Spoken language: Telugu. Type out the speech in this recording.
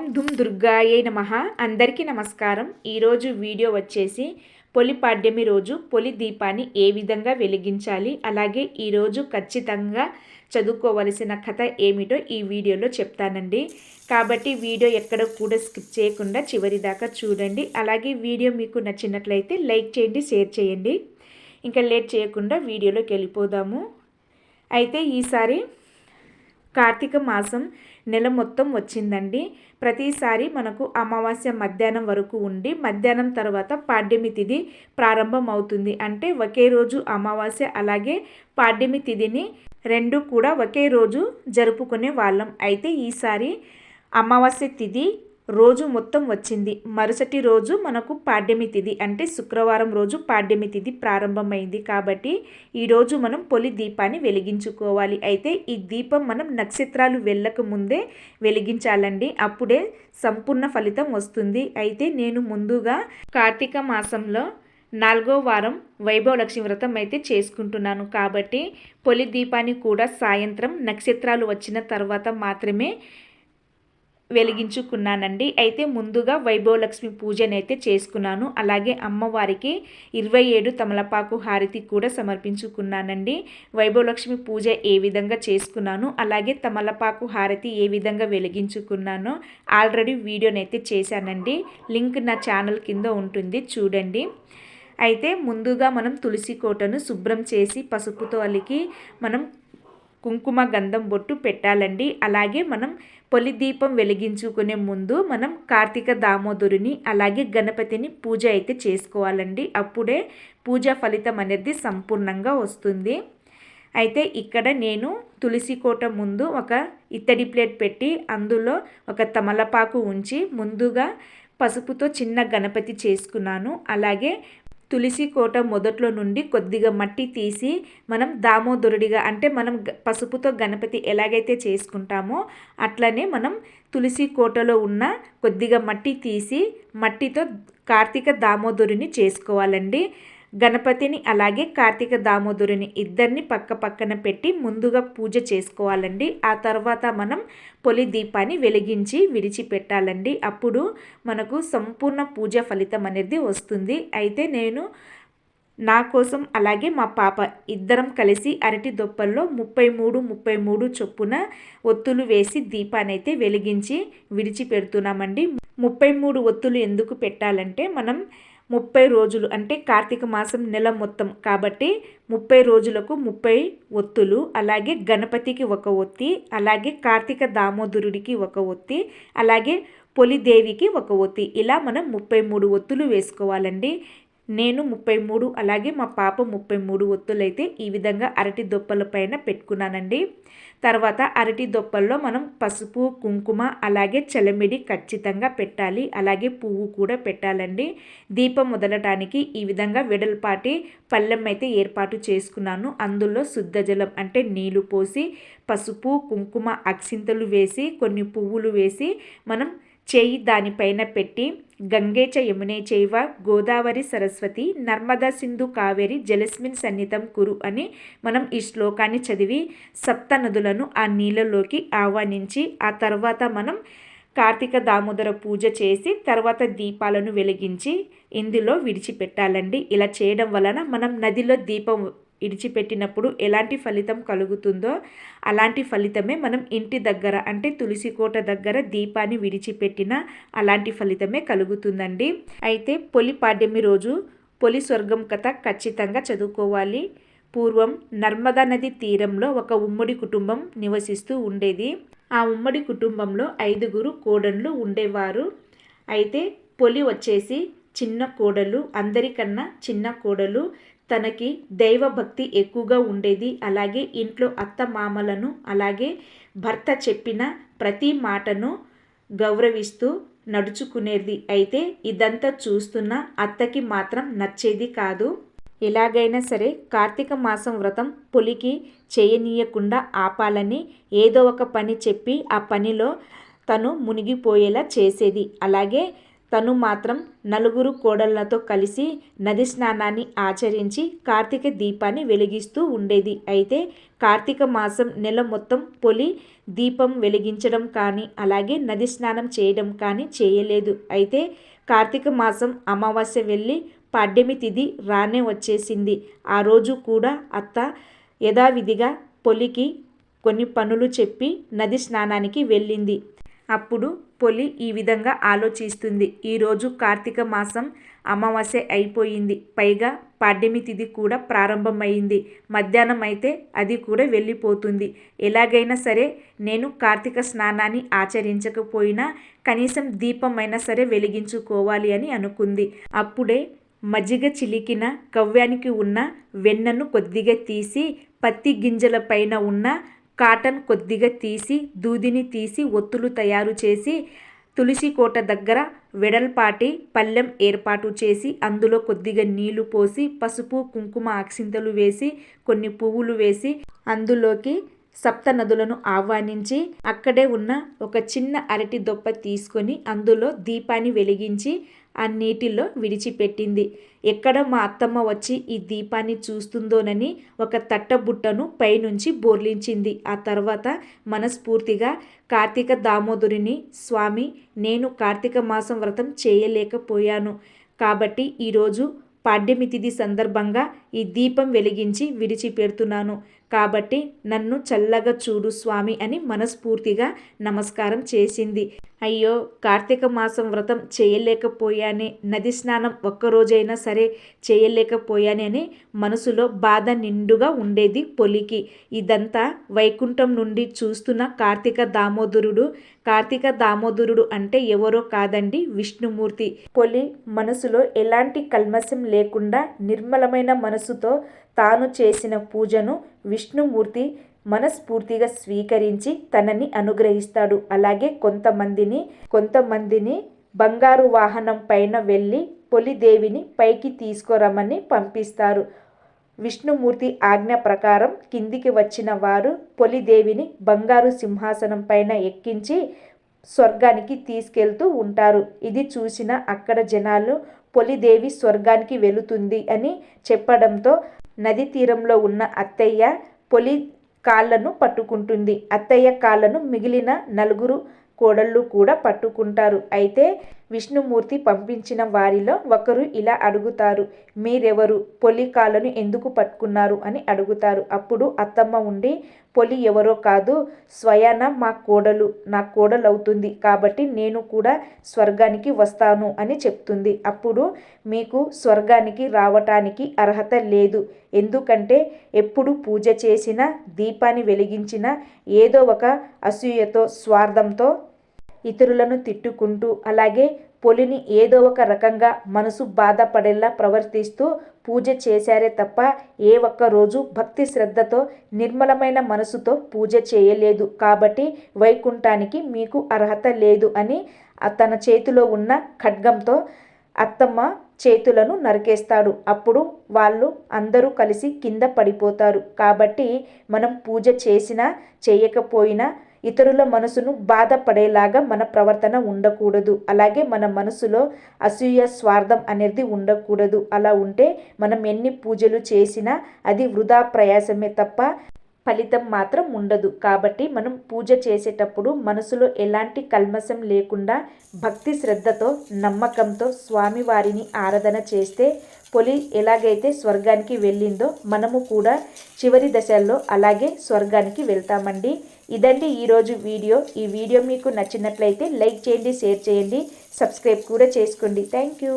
ఓం ధుమ్ దుర్గాయే నమ. అందరికీ నమస్కారం. ఈరోజు వీడియో వచ్చేసి పొలి పాడ్యమి రోజు పొలి దీపాన్ని ఏ విధంగా వెలిగించాలి అలాగే ఈరోజు ఖచ్చితంగా చదువుకోవలసిన కథ ఏమిటో ఈ వీడియోలో చెప్తానండి. కాబట్టి వీడియో ఎక్కడ కూడా స్కిప్ చేయకుండా చివరి దాకా చూడండి. అలాగే వీడియో మీకు నచ్చినట్లయితే లైక్ చేయండి షేర్ చేయండి. ఇంకా లేట్ చేయకుండా వీడియోలోకి వెళ్ళిపోదాము. అయితే ఈసారి కార్తీక మాసం నెల మొత్తం వచ్చిందండి. ప్రతిసారి మనకు అమావాస్య మధ్యాహ్నం వరకు ఉండి మధ్యాహ్నం తర్వాత పాడ్యమి తిథి ప్రారంభం అవుతుంది అంటే ఒకే రోజు అమావాస్య అలాగే పాడ్యమి తిథిని రెండు కూడా ఒకే రోజు జరుపుకునే వాళ్ళం. అయితే ఈసారి అమావాస్య తిథి రోజు మొత్తం వచ్చింది. మరుసటి రోజు మనకు పాడ్యమి తిథి అంటే శుక్రవారం రోజు పాడ్యమి తిథి ప్రారంభమైంది. కాబట్టి ఈరోజు మనం పొలి దీపాన్ని వెలిగించుకోవాలి. అయితే ఈ దీపం మనం నక్షత్రాలు వెళ్ళక ముందే వెలిగించాలండి. అప్పుడే సంపూర్ణ ఫలితం వస్తుంది. అయితే నేను ముందుగా కార్తీక మాసంలో నాలుగో వారం వైభవ లక్ష్మి వ్రతం అయితే చేసుకుంటున్నాను. కాబట్టి పొలి దీపాన్ని కూడా సాయంత్రం నక్షత్రాలు వచ్చిన తర్వాత మాత్రమే వెలిగించుకున్నానండి. అయితే ముందుగా వైభవలక్ష్మి పూజనైతే చేసుకున్నాను. అలాగే అమ్మవారికి ఇరవై ఏడు తమలపాకు హారతి కూడా సమర్పించుకున్నానండి. వైభవలక్ష్మి పూజ ఏ విధంగా చేసుకున్నాను అలాగే తమలపాకు హారతి ఏ విధంగా వెలిగించుకున్నానో ఆల్రెడీ వీడియోనైతే చేశానండి. లింక్ నా ఛానల్ కింద ఉంటుంది చూడండి. అయితే ముందుగా మనం తులసి కోటను శుభ్రం చేసి పసుపుతో అలికి మనం కుంకుమ గంధం బొట్టు పెట్టాలండి. అలాగే మనం పొలి దీపం వెలిగించుకునే ముందు మనం కార్తీక దామోదరుని అలాగే గణపతిని పూజ అయితే చేసుకోవాలండి. అప్పుడే పూజ ఫలితం అనేది సంపూర్ణంగా వస్తుంది. అయితే ఇక్కడ నేను తులసి కోట ముందు ఒక ఇత్తడి ప్లేట్ పెట్టి అందులో ఒక తమలపాకు ఉంచి ముందుగా పసుపుతో చిన్న గణపతి చేసుకున్నాను. అలాగే తులసి కోట మొదట్లో నుండి కొద్దిగా మట్టి తీసి మనం దామోదరుడిగా అంటే మనం పసుపుతో గణపతి ఎలాగైతే చేసుకుంటామో అట్లనే మనం తులసి కోటలో ఉన్న కొద్దిగా మట్టి తీసి మట్టితో కార్తీక దామోదరుని చేసుకోవాలండి. గణపతిని అలాగే కార్తీక దామోదరుని ఇద్దరిని పక్క పక్కన పెట్టి ముందుగా పూజ చేసుకోవాలండి. ఆ తర్వాత మనం పొలి దీపాన్ని వెలిగించి విడిచిపెట్టాలండి. అప్పుడు మనకు సంపూర్ణ పూజ ఫలితం అనేది వస్తుంది. అయితే నేను నా కోసం అలాగే మా పాప ఇద్దరం కలిసి అరటి దొప్పల్లో ముప్పై మూడు ముప్పై మూడు చొప్పున ఒత్తులు వేసి దీపాన్ని అయితే వెలిగించి విడిచిపెడుతున్నామండి. ముప్పై మూడు ఒత్తులు ఎందుకు పెట్టాలంటే మనం ముప్పై రోజులు అంటే కార్తీక మాసం నెల మొత్తం. కాబట్టి ముప్పై రోజులకు ముప్పై ఒత్తులు అలాగే గణపతికి ఒక ఒత్తి అలాగే కార్తీక దామోదరుడికి ఒక ఒత్తి అలాగే పొలిదేవికి ఒక ఒత్తి. ఇలా మనం ముప్పై మూడు ఒత్తులు వేసుకోవాలండి. నేను ముప్పై మూడు అలాగే మా పాప ముప్పై మూడు ఒత్తులైతే ఈ విధంగా అరటి దొప్పల పైన పెట్టుకున్నానండి. తర్వాత అరటి దొప్పల్లో మనం పసుపు కుంకుమ అలాగే చలమిడి ఖచ్చితంగా పెట్టాలి. అలాగే పువ్వు కూడా పెట్టాలండి. దీపం మొదలటానికి ఈ విధంగా వెడల్పాటి పళ్ళెం అయితే ఏర్పాటు చేసుకున్నాను. అందులో శుద్ధ జలం అంటే నీళ్ళు పోసి పసుపు కుంకుమ అక్షింతలు వేసి కొన్ని పువ్వులు వేసి మనం చేయి దానిపైన పెట్టి గంగేచ యమునే చైవ గోదావరి సరస్వతి నర్మదా సింధు కావేరి జలస్మిన్ సన్నితం కురు అని మనం ఈ శ్లోకాన్ని చదివి సప్త నదులను ఆ నీళ్ళలోకి ఆహ్వానించి ఆ తర్వాత మనం కార్తీక దామోదర పూజ చేసి తర్వాత దీపాలను వెలిగించి ఇందులో విడిచిపెట్టాలండి. ఇలా చేయడం వలన మనం నదిలో దీపం ఇడిచిపెట్టినప్పుడు ఎలాంటి ఫలితం కలుగుతుందో అలాంటి ఫలితమే మనం ఇంటి దగ్గర అంటే తులసి కోట దగ్గర దీపాన్ని విడిచిపెట్టిన అలాంటి ఫలితమే కలుగుతుందండి. అయితే పొలి పాడ్యమి రోజు పొలి స్వర్గం కథ ఖచ్చితంగా చదువుకోవాలి. పూర్వం నర్మదా నది తీరంలో ఒక ఉమ్మడి కుటుంబం నివసిస్తూ ఉండేది. ఆ ఉమ్మడి కుటుంబంలో ఐదుగురు కోడళ్ళు ఉండేవారు. అయితే పొలి వచ్చేసి చిన్న కోడలు అందరికన్నా చిన్న కోడలు తనకి దైవభక్తి ఎక్కువగా ఉండేది. అలాగే ఇంట్లో అత్త మామలను అలాగే భర్త చెప్పిన ప్రతి మాటను గౌరవిస్తూ నడుచుకునేది. అయితే ఇదంతా చూస్తున్న అత్తకి మాత్రం నచ్చేది కాదు. ఎలాగైనా సరే కార్తీక మాసం వ్రతం పులికి చేయనీయకుండా ఆపాలని ఏదో ఒక పని చెప్పి ఆ పనిలో తను మునిగిపోయేలా చేసేది. అలాగే తను మాత్రం నలుగురు కోడళ్ళతో కలిసి నది స్నానాన్ని ఆచరించి కార్తీక దీపాన్ని వెలిగిస్తూ ఉండేది. అయితే కార్తీక మాసం నెల మొత్తం పొలి దీపం వెలిగించడం కానీ అలాగే నది స్నానం చేయడం కానీ చేయలేదు. అయితే కార్తీక మాసం అమావాస్య వెళ్ళి పాడ్యమి తిథి రానే వచ్చేసింది. ఆ రోజు కూడా అత్త యథావిధిగా పొలికి కొన్ని పనులు చెప్పి నది స్నానానికి వెళ్ళింది. అప్పుడు పొలి ఈ విధంగా ఆలోచిస్తుంది. ఈరోజు కార్తీక మాసం అమావాస్య అయిపోయింది. పైగా పాడ్యమి తిథి కూడా ప్రారంభమైంది. మధ్యాహ్నం అయితే అది కూడా వెళ్ళిపోతుంది. ఎలాగైనా సరే నేను కార్తీక స్నానాన్ని ఆచరించకపోయినా కనీసం దీపమైనా సరే వెలిగించుకోవాలి అని అనుకుంది. అప్పుడే మజ్జిగ చిలికిన కవ్యానికి ఉన్న వెన్నను కొద్దిగా తీసి పత్తి గింజల పైన ఉన్న కాటన్ కొద్దిగా తీసి దూదిని తీసి ఒత్తులు తయారు చేసి తులసి కోట దగ్గర వెడల్పాటి పళ్ళెం ఏర్పాటు చేసి అందులో కొద్దిగా నీళ్ళు పోసి పసుపు కుంకుమ అక్షింతలు వేసి కొన్ని పువ్వులు వేసి అందులోకి సప్త నదులను ఆహ్వానించి అక్కడే ఉన్న ఒక చిన్న అరటి దొప్ప తీసుకొని అందులో దీపాన్ని వెలిగించి ఆ నీటిలో విడిచిపెట్టింది. ఎక్కడ మా అత్తమ్మ వచ్చి ఈ దీపాన్ని చూస్తుందోనని ఒక తట్టబుట్టను పైనుంచి బోర్లించింది. ఆ తర్వాత మనస్ఫూర్తిగా కార్తీక దామోదరుని స్వామి నేను కార్తీక మాసం వ్రతం చేయలేకపోయాను. కాబట్టి ఈరోజు పాడ్యమి తిథి సందర్భంగా ఈ దీపం వెలిగించి విడిచిపెడుతున్నాను. కాబట్టి నన్ను చల్లగా చూడు స్వామి అని మనస్ఫూర్తిగా నమస్కారం చేసింది. అయ్యో కార్తీక మాసం వ్రతం చేయలేకపోయానే నది స్నానం ఒక్కరోజైనా సరే చేయలేకపోయానే అని మనసులో బాధ నిండుగా ఉండేది పొలికి. ఇదంతా వైకుంఠం నుండి చూస్తున్న కార్తీక దామోదరుడు. కార్తీక దామోదరుడు అంటే ఎవరో కాదండి విష్ణుమూర్తి. పొలి మనసులో ఎలాంటి కల్మశం లేకుండా నిర్మలమైన మనసుతో తాను చేసిన పూజను విష్ణుమూర్తి మనస్ఫూర్తిగా స్వీకరించి తనని అనుగ్రహిస్తాడు. అలాగే కొంతమందిని కొంతమందిని బంగారు వాహనం పైన వెళ్ళి పొలిదేవిని పైకి తీసుకురమ్మని పంపిస్తారు. విష్ణుమూర్తి ఆజ్ఞ ప్రకారం కిందికి వచ్చిన వారు పొలిదేవిని బంగారు సింహాసనం పైన ఎక్కించి స్వర్గానికి తీసుకెళ్తూ ఉంటారు. ఇది చూసిన అక్కడ జనాలు పొలిదేవి స్వర్గానికి వెళుతుంది అని చెప్పడంతో నది తీరంలో ఉన్న అత్తయ్య పొలి కాళ్ళను పట్టుకుంటుంది. అత్తయ్య కాళ్ళను మిగిలిన నలుగురు కోడళ్ళు కూడా పట్టుకుంటారు. అయితే విష్ణుమూర్తి పంపించిన వారిలో ఒకరు ఇలా అడుగుతారు మీరెవరు? పొలి కాళ్ళను ఎందుకు పట్టుకున్నారు? అని అడుగుతారు. అప్పుడు అత్తమ్మ ఉండి పొలి ఎవరో కాదు స్వయాన మా కోడలు నా కోడలు అవుతుంది కాబట్టి నేను కూడా స్వర్గానికి వస్తాను అని చెప్తుంది. అప్పుడు మీకు స్వర్గానికి రావటానికి అర్హత లేదు. ఎందుకంటే ఎప్పుడు పూజ చేసినా దీపాన్ని వెలిగించినా ఏదో ఒక అసూయతో స్వార్థంతో ఇతరులను తిట్టుకుంటూ అలాగే పొలిని ఏదో ఒక రకంగా మనసు బాధపడేలా ప్రవర్తిస్తూ పూజ చేశారే తప్ప ఏ ఒక్క రోజు భక్తి శ్రద్ధతో నిర్మలమైన మనసుతో పూజ చేయలేదు. కాబట్టి వైకుంఠానికి మీకు అర్హత లేదు అని తన చేతిలో ఉన్న ఖడ్గంతో అత్తమ్మ చేతులను నరికేస్తాడు. అప్పుడు వాళ్ళు అందరూ కలిసి కింద పడిపోతారు. కాబట్టి మనం పూజ చేసినా చేయకపోయినా ఇతరుల మనసును బాధపడేలాగా మన ప్రవర్తన ఉండకూడదు. అలాగే మన మనసులో అసూయ స్వార్థం అనేది ఉండకూడదు. అలా ఉంటే మనం ఎన్ని పూజలు చేసినా అది వృధా ప్రయాసమే తప్ప ఫలితం మాత్రం ఉండదు. కాబట్టి మనం పూజ చేసేటప్పుడు మనసులో ఎలాంటి కల్మసం లేకుండా భక్తి శ్రద్ధతో నమ్మకంతో స్వామివారిని ఆరాధన చేస్తే పొలి ఎలాగైతే స్వర్గానికి వెళ్ళిందో మనము కూడా చివరి దశల్లో అలాగే స్వర్గానికి వెళ్తామండి. ఇదండి ఈరోజు వీడియో. ఈ వీడియో మీకు నచ్చినట్లయితే లైక్ చేయండి షేర్ చేయండి సబ్స్క్రైబ్ కూడా చేసుకోండి. Thank you